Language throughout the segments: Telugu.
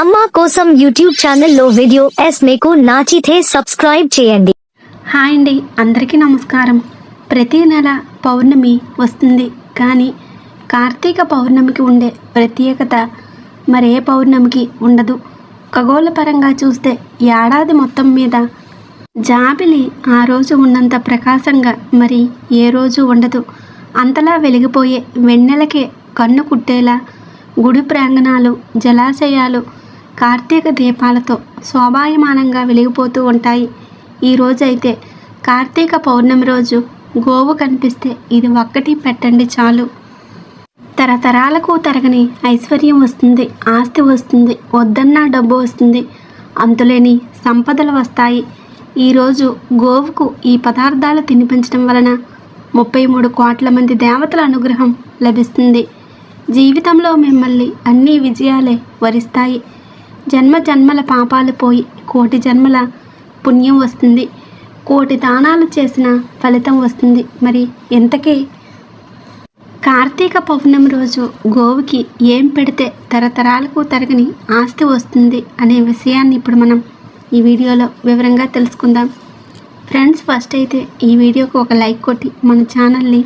అమ్మా కోసం యూట్యూబ్ ఛానల్లో వీడియో ఎస్ మీకు నాచితే సబ్స్క్రైబ్ చేయండి. హాయ్ అండి అందరికీ నమస్కారం. ప్రతి నెల పౌర్ణమి వస్తుంది కానీ కార్తీక పౌర్ణమికి ఉండే ప్రత్యేకత మరే పౌర్ణమికి ఉండదు. ఖగోళపరంగా చూస్తే ఏడాది మొత్తం మీద జాబిలి ఆ రోజు ఉన్నంత ప్రకాశంగా మరి ఏ రోజు ఉండదు. అంతలా వెలిగిపోయే వెన్నెలకే కన్ను కుట్టేలా గుడి ప్రాంగణాలు జలాశయాలు కార్తీక దీపాలతో శోభాయమానంగా వెలిగిపోతూ ఉంటాయి. ఈ రోజైతే కార్తీక పౌర్ణమి రోజు గోవు కనిపిస్తే ఇది ఒక్కటి పెట్టండి చాలు. తరతరాలకు తరగని ఐశ్వర్యం వస్తుంది ఆస్తి వస్తుంది వద్దన్నా డబ్బు వస్తుంది అంతులేని సంపదలు వస్తాయి. ఈరోజు గోవుకు ఈ పదార్థాలు తినిపించడం వలన ముప్పై మూడు కోట్ల మంది దేవతల అనుగ్రహం లభిస్తుంది. జీవితంలో మిమ్మల్ని అన్ని విజయాలే వరిస్తాయి. జన్మ జన్మల పాపాలు పోయి కోటి జన్మల పుణ్యం వస్తుంది. కోటి దానాలు చేసిన ఫలితం వస్తుంది. మరి ఎంతకీ? కార్తీక పౌర్ణమి రోజు గోవుకి ఏం పెడితే తరతరాలకు తరగని ఆస్తి వస్తుంది అనే విషయాన్ని ఇప్పుడు మనం ఈ వీడియోలో వివరంగా తెలుసుకుందాం. ఫ్రెండ్స్ ఫస్ట్ అయితే ఈ వీడియోకు ఒక లైక్ కొట్టి మన ఛానల్ని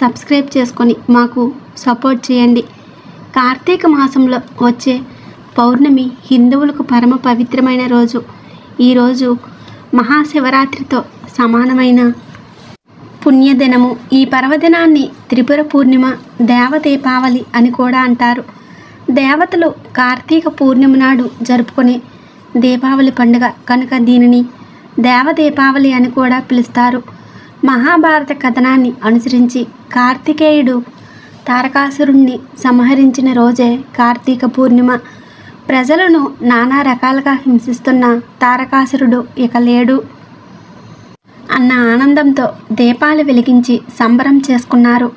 సబ్స్క్రైబ్ చేసుకొని మాకు సపోర్ట్ చేయండి. కార్తీక మాసంలో వచ్చే పౌర్ణమి హిందువులకు పరమ పవిత్రమైన రోజు. ఈరోజు మహాశివరాత్రితో సమానమైన పుణ్యదినము. ఈ పర్వదినాన్ని త్రిపుర పూర్ణిమ దేవదీపావళి అని కూడా అంటారు. దేవతలు కార్తీక పూర్ణిమ నాడు జరుపుకునే దీపావళి పండుగ కనుక దీనిని దేవదీపావళి అని కూడా పిలుస్తారు. మహాభారత కథనాన్ని అనుసరించి కార్తికేయుడు తారకాసురుణ్ణి సంహరించిన రోజే కార్తీక పూర్ణిమ. ప్రజలను నానా రకాలుగా హింసిస్తున్న తారకాసురుడు ఇక లేడు. అన్న ఆనందంతో దీపాలు వెలిగించి సంబరం చేసుకున్నారు.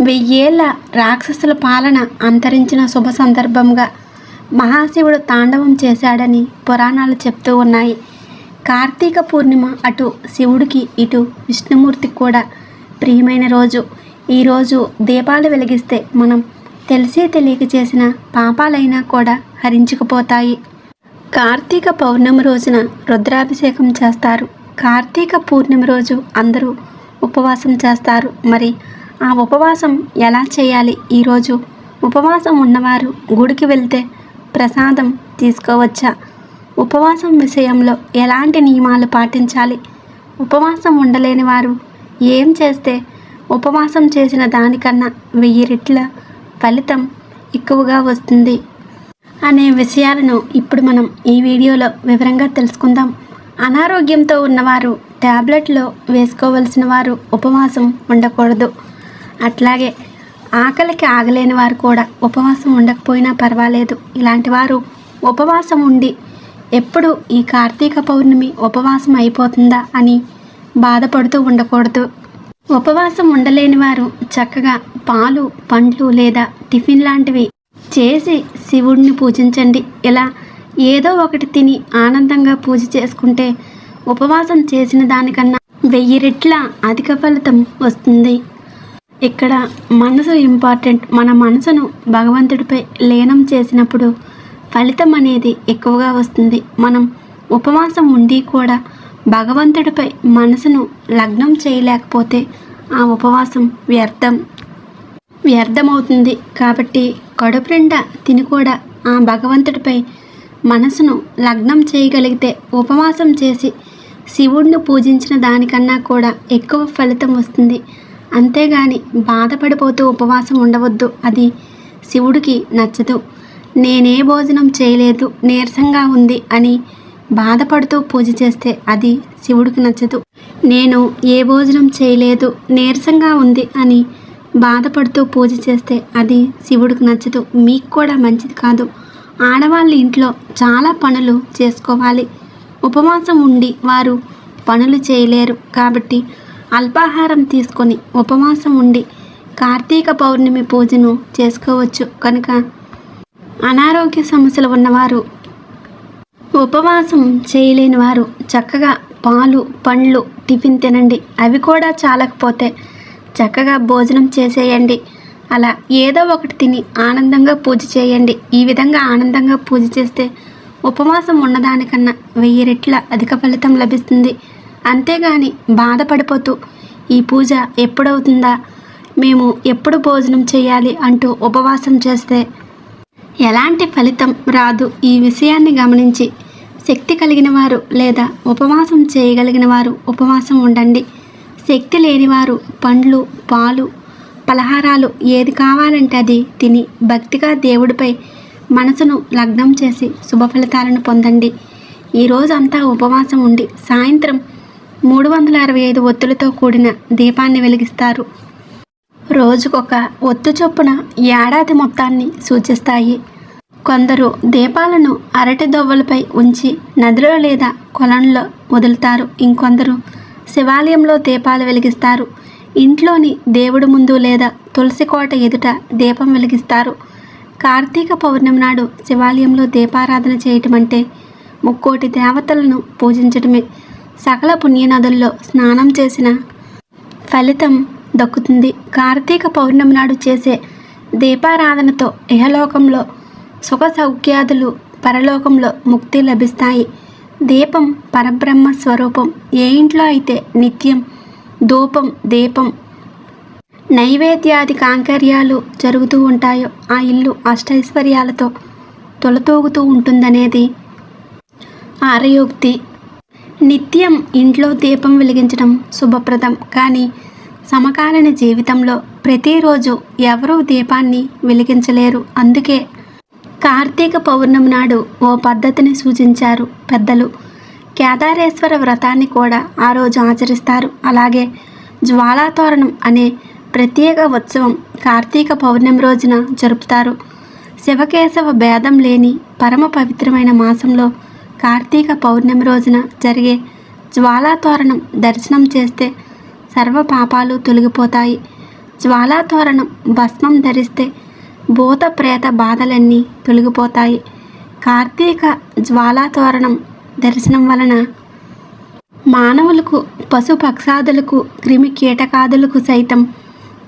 వెయ్యేళ్ళ రాక్షసుల పాలన అంతరించిన శుభ సందర్భంగా మహాశివుడు తాండవం చేశాడని పురాణాలు చెప్తూ ఉన్నాయి. కార్తీక పూర్ణిమ అటు శివుడికి ఇటు విష్ణుమూర్తికి కూడా ప్రియమైన రోజు. ఈరోజు దీపాలు వెలిగిస్తే మనం తెలిసి తెలియక చేసిన పాపాలైనా కూడా హరించుకుపోతాయి. కార్తీక పౌర్ణమి రోజున రుద్రాభిషేకం చేస్తారు. కార్తీక పూర్ణిమ రోజు అందరూ ఉపవాసం చేస్తారు. మరి ఆ ఉపవాసం ఎలా చేయాలి? ఈరోజు ఉపవాసం ఉన్నవారు గుడికి వెళ్తే ప్రసాదం తీసుకోవచ్చా? ఉపవాసం విషయంలో ఎలాంటి నియమాలు పాటించాలి? ఉపవాసం ఉండలేని వారు ఏం చేస్తే ఉపవాసం చేసిన దానికన్నా వెయ్యి రెట్ల ఫలితం ఎక్కువగా వస్తుంది అనే విషయాలను ఇప్పుడు మనం ఈ వీడియోలో వివరంగా తెలుసుకుందాం. అనారోగ్యంతో ఉన్నవారు ట్యాబ్లెట్లో వేసుకోవలసిన వారు ఉపవాసం ఉండకూడదు. అట్లాగే ఆకలికి ఆగలేని వారు కూడా ఉపవాసం ఉండకపోయినా పర్వాలేదు. ఇలాంటి వారు ఉపవాసం ఉండి ఎప్పుడు ఈ కార్తీక పౌర్ణమి ఉపవాసం అయిపోతుందా అని బాధపడుతూ ఉండకూడదు. ఉపవాసం ఉండలేని వారు చక్కగా పాలు పండ్లు లేదా టిఫిన్ లాంటివి చేసి శివుడిని పూజించండి. ఇలా ఏదో ఒకటి తిని ఆనందంగా పూజ చేసుకుంటే ఉపవాసం చేసిన దానికన్నా వెయ్యి రెట్ల అధిక ఫలితం వస్తుంది. ఇక్కడ మనసు ఇంపార్టెంట్. మన మనసును భగవంతుడిపై లీనం చేసినప్పుడు ఫలితం అనేది ఎక్కువగా వస్తుంది. మనం ఉపవాసం ఉండి కూడా భగవంతుడిపై మనసును లగ్నం చేయలేకపోతే ఆ ఉపవాసం వ్యర్థం. వ్యర్థమవుతుంది కాబట్టి కడుపు నిండా తిని కూడా ఆ భగవంతుడిపై మనసును లగ్నం చేయగలిగితే ఉపవాసం చేసి శివుడిని పూజించిన దానికన్నా కూడా ఎక్కువ ఫలితం వస్తుంది. అంతేగాని బాధపడిపోతూ ఉపవాసం ఉండవద్దు. అది శివుడికి నచ్చదు. నేనే భోజనం చేయలేదు నీరసంగా ఉంది అని బాధపడుతూ పూజ చేస్తే అది శివుడికి నచ్చదు. నేను ఏ భోజనం చేయలేదు నీరసంగా ఉంది అని బాధపడుతూ పూజ చేస్తే అది శివుడికి నచ్చదు మీకు కూడా మంచిది కాదు. ఆడవాళ్ళ ఇంట్లో చాలా పనులు చేసుకోవాలి. ఉపవాసం ఉండి వారు పనులు చేయలేరు కాబట్టి అల్పాహారం తీసుకొని ఉపవాసం ఉండి కార్తీక పౌర్ణమి పూజను చేసుకోవచ్చు. కనుక అనారోగ్య సమస్యలు ఉన్నవారు ఉపవాసం చేయలేని వారు చక్కగా పాలు పండ్లు టిఫిన్ తినండి. అవి కూడా చాలకపోతే చక్కగా భోజనం చేసేయండి. అలా ఏదో ఒకటి తిని ఆనందంగా పూజ చేయండి. ఈ విధంగా ఆనందంగా పూజ చేస్తే ఉపవాసం ఉన్నదానికన్నా వెయ్యి రెట్ల అధిక ఫలితం లభిస్తుంది. అంతేగాని బాధపడిపోతూ ఈ పూజ ఎప్పుడవుతుందా? మేము ఎప్పుడు భోజనం చేయాలి అంటూ ఉపవాసం చేస్తే ఎలాంటి ఫలితం రాదు? ఈ విషయాన్ని గమనించి శక్తి కలిగిన వారు లేదా ఉపవాసం చేయగలిగిన వారు ఉపవాసం ఉండండి. శక్తి లేనివారు పండ్లు పాలు పలహారాలు ఏది కావాలంటే అది తిని భక్తిగా దేవుడిపై మనసును లగ్నం చేసి శుభ ఫలితాలను పొందండి. ఈ రోజంతా ఉపవాసం ఉండి సాయంత్రం మూడు వందల అరవై ఐదు ఒత్తులతో కూడిన దీపాన్ని వెలిగిస్తారు. రోజుకొక ఒత్తు చొప్పున ఏడాది మొత్తాన్ని సూచిస్తాయి. కొందరు దీపాలను అరటి దొవ్వలపై ఉంచి నదిలో లేదా కొలంలో వదులుతారు. ఇంకొందరు శివాలయంలో దీపాలు వెలిగిస్తారు. ఇంట్లోని దేవుడి ముందు లేదా తులసి కోట ఎదుట దీపం వెలిగిస్తారు. కార్తీక పౌర్ణమి నాడు శివాలయంలో దీపారాధన చేయటం అంటే ముక్కోటి దేవతలను పూజించడమే సకల పుణ్యనదుల్లో స్నానం చేసిన ఫలితం దక్కుతుంది. కార్తీక పౌర్ణమి నాడు చేసే దీపారాధనతో ఇహలోకంలో సుఖ సౌఖ్యాదులు పరలోకంలో ముక్తి లభిస్తాయి. దీపం పరబ్రహ్మ స్వరూపం. ఏ ఇంట్లో అయితే నిత్యం ధూపం దీపం నైవేద్యాది కాంకర్యాలు జరుగుతూ ఉంటాయో ఆ ఇల్లు అష్టైశ్వర్యాలతో తొలతూగుతూ ఉంటుందనేది ఆరయోక్తి. నిత్యం ఇంట్లో దీపం వెలిగించడం శుభప్రదం. కానీ సమకాలీన జీవితంలో ప్రతిరోజు ఎవరూ దీపాన్ని వెలిగించలేరు. అందుకే కార్తీక పౌర్ణమి నాడు ఓ పద్ధతిని సూచించారు పెద్దలు. కేదారేశ్వర వ్రతాన్ని కూడా ఆ రోజు ఆచరిస్తారు. అలాగే జ్వాలాతోరణం అనే ప్రత్యేక ఉత్సవం కార్తీక పౌర్ణమి రోజున జరుపుతారు. శివకేశవ భేదం లేని పరమ పవిత్రమైన మాసంలో కార్తీక పౌర్ణమి రోజున జరిగే జ్వాలాతోరణం దర్శనం చేస్తే సర్వ పాపాలు తొలగిపోతాయి. జ్వాలాతోరణం భస్మం ధరిస్తే భూత ప్రేత బాధలన్నీ తొలగిపోతాయి. కార్తీక జ్వాలాతోరణం దర్శనం వలన మానవులకు పశు పక్షాదులకు క్రిమి కీటకాదులకు సైతం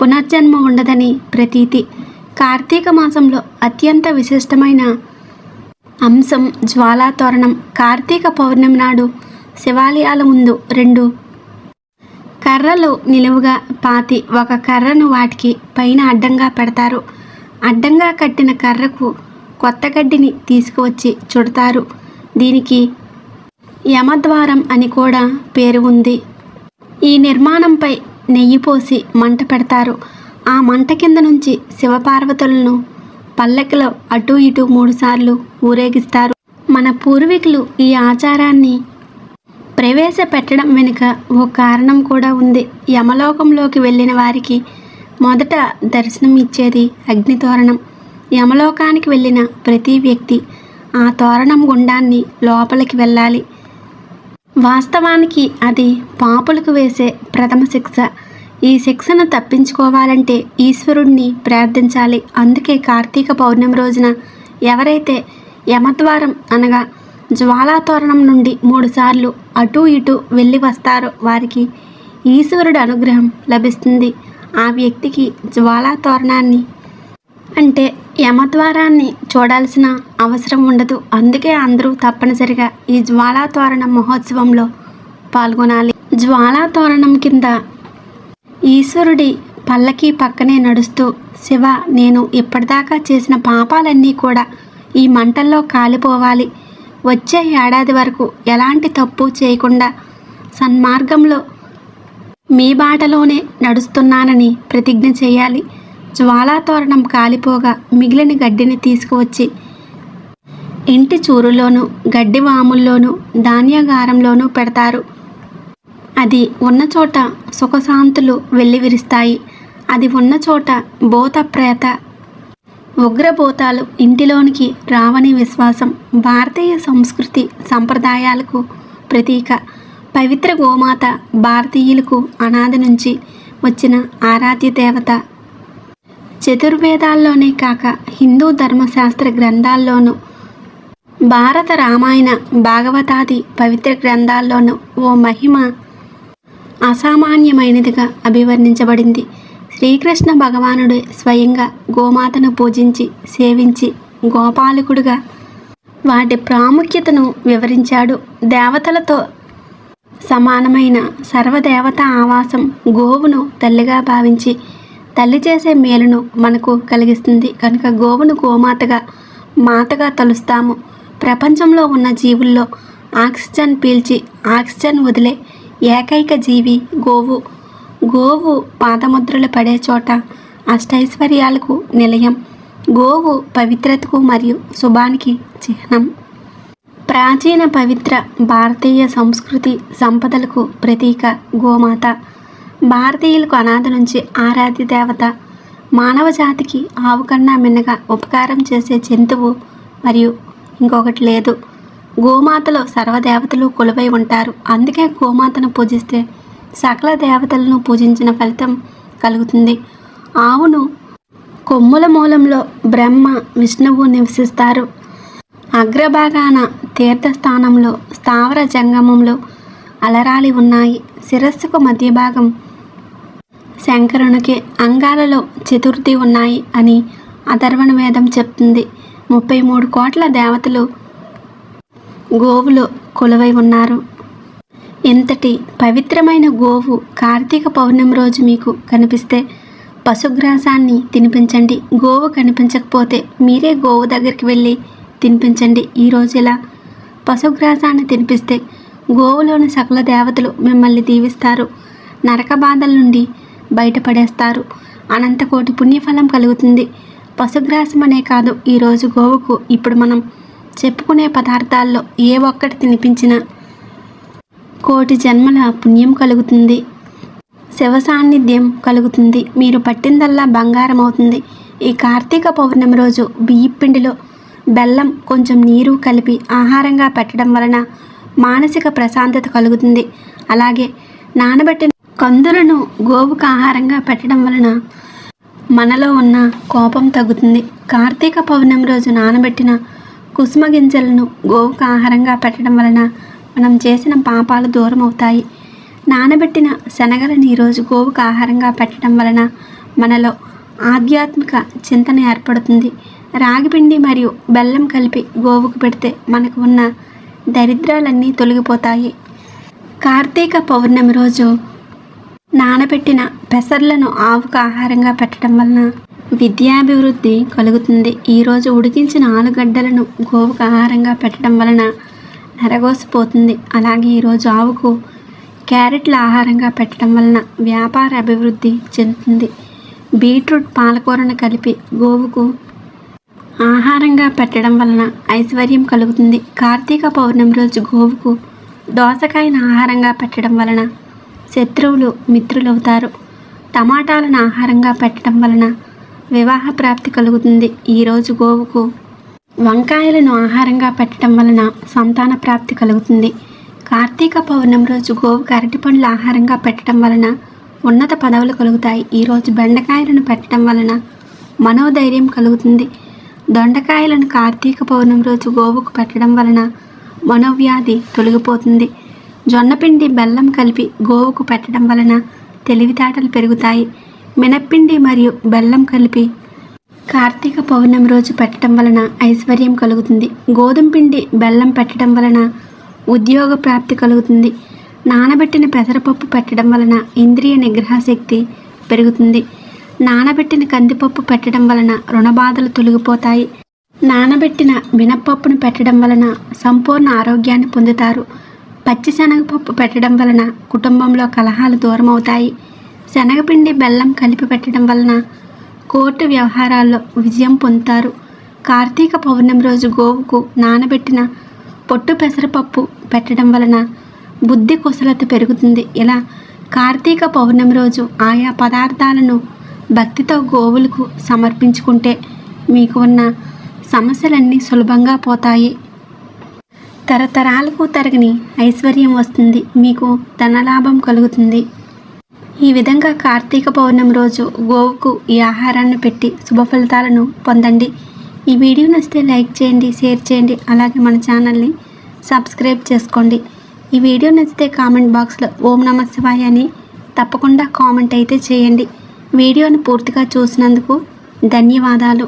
పునర్జన్మ ఉండదని ప్రతీతి. కార్తీక మాసంలో అత్యంత విశిష్టమైన అంశం జ్వాలాతోరణం. కార్తీక పౌర్ణమి నాడు శివాలయాల ముందు రెండు కర్రలు నిలువుగా పాతి ఒక కర్రను వాటికి పైన అడ్డంగా పెడతారు. అడ్డంగా కట్టిన కర్రకు కొత్త గడ్డిని తీసుకువచ్చి చుడతారు. దీనికి యమద్వారం అని కూడా పేరు ఉంది. ఈ నిర్మాణంపై నెయ్యి పోసి మంట పెడతారు. ఆ మంట కింద నుంచి శివపార్వతులను పల్లెకిలో అటు ఇటు మూడుసార్లు ఊరేగిస్తారు. మన పూర్వీకులు ఈ ఆచారాన్ని ప్రవేశపెట్టడం వెనుక ఓ కారణం కూడా ఉంది. యమలోకంలోకి వెళ్ళిన వారికి మొదట దర్శనం ఇచ్చేది అగ్ని తోరణం యమలోకానికి వెళ్ళిన ప్రతి వ్యక్తి ఆ తోరణం గుండాన్ని లోపలికి వెళ్ళాలి. వాస్తవానికి అది పాపులకు వేసే ప్రథమ శిక్ష. ఈ శిక్షను తప్పించుకోవాలంటే ఈశ్వరుణ్ణి ప్రార్థించాలి. అందుకే కార్తీక పౌర్ణమి రోజున ఎవరైతే యమద్వారం అనగా జ్వాలాతోరణం నుండి మూడుసార్లు అటూ ఇటూ వెళ్ళి వస్తారో వారికి ఈశ్వరుడు అనుగ్రహం లభిస్తుంది. ఆ వ్యక్తికి జ్వాలా తోరణాన్ని అంటే యమద్వారాన్ని చూడాల్సిన అవసరం ఉండదు. అందుకే అందరూ తప్పనిసరిగా ఈ జ్వాలా తోరణం మహోత్సవంలో పాల్గొనాలి. జ్వాలా తోరణం కింద ఈశ్వరుడి పల్లకి పక్కనే నడుస్తూ శివ నేను ఇప్పటిదాకా చేసిన పాపాలన్నీ కూడా ఈ మంటల్లో కాలిపోవాలి. వచ్చే ఏడాది వరకు ఎలాంటి తప్పు చేయకుండా సన్మార్గంలో మీ బాటలోనే నడుస్తున్నానని ప్రతిజ్ఞ చేయాలి. జ్వాలాతోరణం కాలిపోగా మిగిలిన గడ్డిని తీసుకువచ్చి ఇంటి చూరులోను గడ్డి వాముల్లోనూ ధాన్యాగారంలోనూ పెడతారు. అది ఉన్న చోట సుఖశాంతులు వెల్లివిరుస్తాయి. అది ఉన్న చోట భూత ప్రేత ఉగ్రభూతాలు ఇంటిలోనికి రావని విశ్వాసం. భారతీయ సంస్కృతి సంప్రదాయాలకు ప్రతీక. పవిత్ర గోమాత భారతీయులకు అనాది నుంచి వచ్చిన ఆరాధ్య దేవత. చతుర్వేదాల్లోనే కాక హిందూ ధర్మశాస్త్ర గ్రంథాల్లోనూ భారత రామాయణ భాగవతాది పవిత్ర గ్రంథాల్లోనూ ఓ మహిమ అసామాన్యమైనదిగా అభివర్ణించబడింది. శ్రీకృష్ణ భగవానుడే స్వయంగా గోమాతను పూజించి సేవించి గోపాలకుడుగా వాటి ప్రాముఖ్యతను వివరించాడు. దేవతలతో సమానమైన సర్వదేవత ఆవాసం గోవును తల్లిగా భావించి తల్లి చేసే మేలును మనకు కలిగిస్తుంది. కనుక గోవును గోమాతగా మాతగా తలుస్తాము. ప్రపంచంలో ఉన్న జీవుల్లో ఆక్సిజన్ పీల్చి ఆక్సిజన్ వదిలే ఏకైక జీవి గోవు. గోవు పాదముద్రలు పడే చోట అష్టైశ్వర్యాలకు నిలయం. గోవు పవిత్రతకు మరియు శుభానికి చిహ్నం. ప్రాచీన పవిత్ర భారతీయ సంస్కృతి సంపదలకు ప్రతీక గోమాత. భారతీయులకు అనాథ నుంచి ఆరాధ్య దేవత. మానవ జాతికి ఆవు కన్నా మిన్నగా ఉపకారం చేసే జంతువు మరియు ఇంకొకటి లేదు. గోమాతలో సర్వదేవతలు కొలువై ఉంటారు. అందుకే గోమాతను పూజిస్తే సకల దేవతలను పూజించిన ఫలితం కలుగుతుంది. ఆవును కొమ్ముల మూలంలో బ్రహ్మ విష్ణువు నివసిస్తారు. అగ్రభాగాన తీర్థస్థానంలో స్థావర జంగమంలో అలరాలి ఉన్నాయి. శిరస్సుకు మధ్య భాగం శంకరునికి అంగాలలో చతుర్థి ఉన్నాయి అని అథర్వణ వేదం చెప్తుంది. ముప్పై మూడు కోట్ల దేవతలు గోవులు కొలువై ఉన్నారు. ఇంతటి పవిత్రమైన గోవు కార్తీక పౌర్ణమి రోజు మీకు కనిపిస్తే పశుగ్రాసాన్ని తినిపించండి. గోవు కనిపించకపోతే మీరే గోవు దగ్గరికి వెళ్ళి తినిపించండి. ఈరోజు ఇలా పశుగ్రాసాన్ని తినిపిస్తే గోవులోని సకల దేవతలు మిమ్మల్ని దీవిస్తారు. నరక బాధల నుండి బయటపడేస్తారు. అనంతకోటి పుణ్యఫలం కలుగుతుంది. పశుగ్రాసం అనే కాదు ఈరోజు గోవుకు. ఇప్పుడు మనం చెప్పుకునే పదార్థాల్లో ఏ ఒక్కటి తినిపించినా కోటి జన్మల పుణ్యం కలుగుతుంది. శివ సాన్నిధ్యం కలుగుతుంది. మీరు పట్టిందల్లా బంగారం అవుతుంది ఈ కార్తీక పౌర్ణమి రోజు బియ్యపిండిలో పిండిలో బెల్లం కొంచెం నీరు కలిపి ఆహారంగా పెట్టడం వలన మానసిక ప్రశాంతత కలుగుతుంది. అలాగే నానబెట్టిన కందులను గోవుకు ఆహారంగా పెట్టడం వలన మనలో ఉన్న కోపం తగ్గుతుంది. కార్తీక పౌర్ణమి రోజు నానబెట్టిన కుసుమ గింజలను గోవుకు ఆహారంగా పెట్టడం వలన మనం చేసిన పాపాలు దూరం అవుతాయి నానబెట్టిన శనగలను ఈరోజు గోవుకు ఆహారంగా పెట్టడం వలన మనలో ఆధ్యాత్మిక చింతన ఏర్పడుతుంది. రాగిపిండి మరియు బెల్లం కలిపి గోవుకు పెడితే మనకు ఉన్న దరిద్రాలన్నీ తొలగిపోతాయి. కార్తీక పౌర్ణమి రోజు నానబెట్టిన పెసర్లను ఆవుకు ఆహారంగా పెట్టడం వలన విద్యాభివృద్ధి కలుగుతుంది. ఈరోజు ఉడికించిన ఆలుగడ్డలను గోవుకు ఆహారంగా పెట్టడం వలన నరగోసిపోతుంది. అలాగే ఈరోజు ఆవుకు క్యారెట్ల ఆహారంగా పెట్టడం వలన వ్యాపార అభివృద్ధి చెందుతుంది. బీట్రూట్ పాలకూరను కలిపి గోవుకు ఆహారంగా పెట్టడం వలన ఐశ్వర్యం కలుగుతుంది. కార్తీక పౌర్ణమి రోజు గోవుకు దోసకాయను ఆహారంగా పెట్టడం వలన శత్రువులు మిత్రులవుతారు. టమాటాలను ఆహారంగా పెట్టడం వలన వివాహ ప్రాప్తి కలుగుతుంది. ఈరోజు గోవుకు వంకాయలను ఆహారంగా పెట్టడం వలన సంతాన ప్రాప్తి కలుగుతుంది. కార్తీక పౌర్ణమి రోజు గోవుకు అరటిపండ్లు ఆహారంగా పెట్టడం వలన ఉన్నత పదవులు కలుగుతాయి. ఈరోజు బెండకాయలను పెట్టడం వలన మనోధైర్యం కలుగుతుంది. దొండకాయలను కార్తీక పౌర్ణమి రోజు గోవుకు పెట్టడం వలన మనోవ్యాధి తొలగిపోతుంది. జొన్నపిండి బెల్లం కలిపి గోవుకు పెట్టడం వలన తెలివితేటలు పెరుగుతాయి. మినప్పిండి మరియు బెల్లం కలిపి కార్తీక పౌర్ణమి రోజు పెట్టడం వలన ఐశ్వర్యం కలుగుతుంది. గోధుమ పిండి బెల్లం పెట్టడం వలన ఉద్యోగ ప్రాప్తి కలుగుతుంది. నానబెట్టిన పెసరపప్పు పెట్టడం వలన ఇంద్రియ నిగ్రహ శక్తి పెరుగుతుంది. నానబెట్టిన కందిపప్పు పెట్టడం వలన రుణబాధలు తొలగిపోతాయి. నానబెట్టిన మినప్పప్పును పెట్టడం వలన సంపూర్ణ ఆరోగ్యాన్ని పొందుతారు. పచ్చి శనగపప్పు పెట్టడం వలన కుటుంబంలో కలహాలు దూరం అవుతాయి శనగపిండి బెల్లం కలిపి పెట్టడం వలన కోర్టు వ్యవహారాల్లో విజయం పొందుతారు. కార్తీక పౌర్ణమి రోజు గోవుకు నానబెట్టిన పొట్టు పెసరపప్పు పెట్టడం వలన బుద్ధి కుశలత పెరుగుతుంది. ఇలా కార్తీక పౌర్ణమి రోజు ఆయా పదార్థాలను భక్తితో గోవులకు సమర్పించుకుంటే మీకు ఉన్న సమస్యలన్నీ సులభంగా పోతాయి. తరతరాలకు తరగని ఐశ్వర్యం వస్తుంది. మీకు ధనలాభం కలుగుతుంది. ఈ విధంగా కార్తీక పౌర్ణమి రోజు గోవుకు ఈ ఆహారాన్ని పెట్టి శుభ ఫలితాలను పొందండి. ఈ వీడియో నచ్చితే లైక్ చేయండి షేర్ చేయండి అలాగే మన ఛానల్ని సబ్స్క్రైబ్ చేసుకోండి. ఈ వీడియో నచ్చితే కామెంట్ బాక్స్లో ఓం నమ శివాయ అని తప్పకుండా కామెంట్ అయితే చేయండి. వీడియోను పూర్తిగా చూసినందుకు ధన్యవాదాలు.